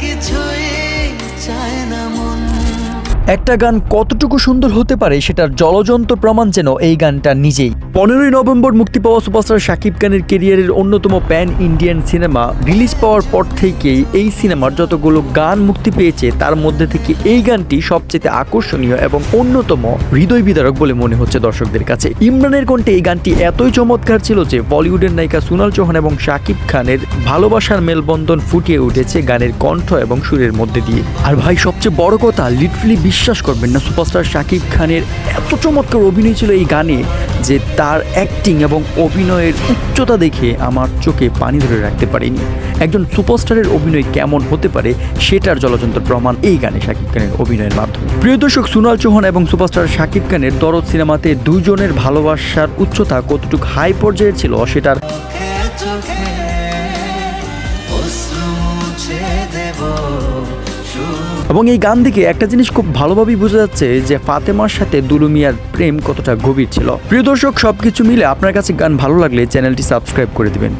কিছুই চায় না। মন একটা গান কতটুকু সুন্দর হতে পারে সেটার জলজন্ত প্রমাণ যেন এই গানটা নিজেই। পনেরোই নভেম্বর মুক্তি পাওয়া সুপারস্টার শাকিব খানের কেরিয়ারের অন্যতম প্যান ইন্ডিয়ান সিনেমা রিলিজ পাওয়ার পর থেকেই এই সিনেমার যতগুলো গান মুক্তি পেয়েছে, তার মধ্যে থেকে এই গানটি সবচেয়ে আকর্ষণীয় এবং অন্যতম হৃদয় বিদারক বলে মনে হচ্ছে দর্শকদের কাছে। ইমরানের কণ্ঠে এই গানটি এতই চমৎকার ছিল যে বলিউডের নায়িকা সোনাল চৌহান এবং শাকিব খানের ভালোবাসার মেলবন্ধন ফুটিয়ে উঠেছে গানের কণ্ঠ এবং সুরের মধ্যে দিয়ে। আর ভাই, সবচেয়ে বড় কথা লিটারালি বিশ্বাস করবেন না সুপারস্টার শাকিব খানের এত চমৎকার অভিনয় ছিল এই গানে যে তার অ্যাক্টিং এবং অভিনয়ের উচ্চতা দেখে আমার চোখে পানি ধরে রাখতে পারিনি। একজন সুপারস্টারের অভিনয় কেমন হতে পারে সেটার জলযন্ত্র প্রমাণ এই গানে শাকিব খানের অভিনয়ের মাধ্যমে। প্রিয় দর্শক, সুনাল চৌহান এবং সুপারস্টার শাকিব খানের দরদ সিনেমাতে দুজনের ভালোবাসার উচ্চতা কতটুকু হাই পর্যায়ের ছিল সেটার এবং এই গান থেকে একটা জিনিস খুব ভালোভাবেই বোঝা যাচ্ছে যে ফাতেমার সাথে দুলু মিয়ার প্রেম কতটা গভীর ছিল। প্রিয় দর্শক, সবকিছু মিলে আপনার কাছে গান ভালো লাগলে চ্যানেলটি সাবস্ক্রাইব করে দিবেন।